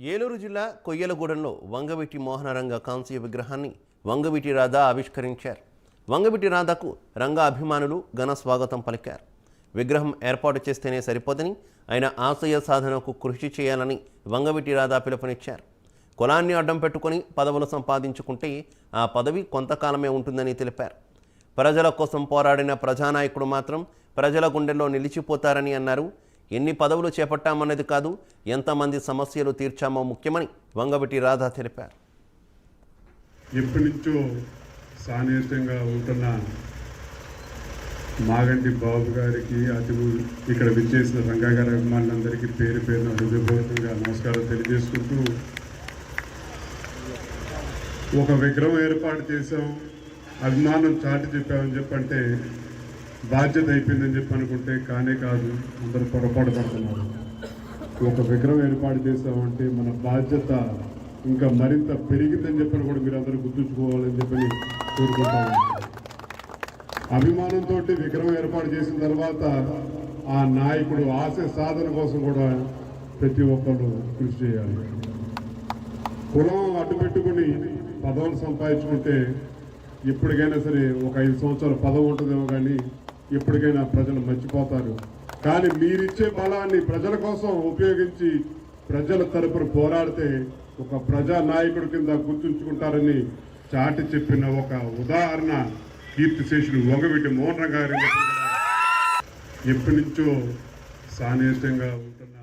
ఏలూరు జిల్లా కొయ్యలగూడెంలో వంగవీటి మోహనరంగ కాంస్య విగ్రహాన్ని వంగవీటి రాధా ఆవిష్కరించారు. వంగవీటి రాధాకు రంగ అభిమానులు ఘన స్వాగతం పలికారు. విగ్రహం ఏర్పాటు చేస్తేనే సరిపోదని ఆయన ఆశయ సాధనకు కృషి చేయాలని వంగవీటి రాధా పిలుపునిచ్చారు. కులాన్ని అడ్డం పెట్టుకొని పదవులు సంపాదించుకుంటే ఆ పదవి కొంతకాలమే ఉంటుందని తెలిపారు. ప్రజల కోసం పోరాడిన ప్రజానాయకుడు మాత్రం ప్రజల గుండెల్లో నిలిచిపోతారని అన్నారు. ఎన్ని పదవులు చేపట్టామన్నది కాదు ఎంతమంది సమస్యలు తీర్చామో ముఖ్యమని వంగవటి రాధా తెలిపారు. ఎప్పటి నుంచో సాన్నిహిత్యంగా ఉంటున్న మాగంటి బాబు గారికి అటు ఇక్కడ విచ్చేసిన రంగా గారి అభిమానులందరికీ పేరు పేరున హృదయపూర్వకంగా నమస్కారం తెలియజేసుకుంటూ ఒక విగ్రహం ఏర్పాటు చేసాం అభిమానం చాటి చెప్పామని చెప్పంటే బాధ్యత అయిపోయిందని చెప్పి అనుకుంటే కానే కాదు అందరూ పొరపాటు పడుతున్నారు. ఒక విగ్రహం ఏర్పాటు చేసామంటే మన బాధ్యత ఇంకా మరింత పెరిగిందని చెప్పని కూడా మీరు అందరూ గుర్తుంచుకోవాలని చెప్పని కోరుకుంటాను అభిమానంతో విగ్రహం ఏర్పాటు చేసిన తర్వాత ఆ నాయకుడు ఆశ సాధన కోసం కూడా ప్రతి ఒక్కరు కృషి చేయాలి. కులం అడ్డుపెట్టుకుని పదవులు సంపాదించుకుంటే ఎప్పటికైనా సరే ఒక ఐదు సంవత్సరాల పదవి ఉంటుందేమో కానీ ఎప్పటికైనా ప్రజలు మర్చిపోతారు. కానీ మీరిచ్చే బలాన్ని ప్రజల కోసం ఉపయోగించి ప్రజల తరపున పోరాడితే ఒక ప్రజా నాయకుడి కింద గుర్తుంచుకుంటారని చాటి చెప్పిన ఒక ఉదాహరణ కీర్తిశేషులు వంగవీటి మోహన్ గారి ఎప్పటి నుంచో సాన్నిహిత్యంగా ఉంటున్నారు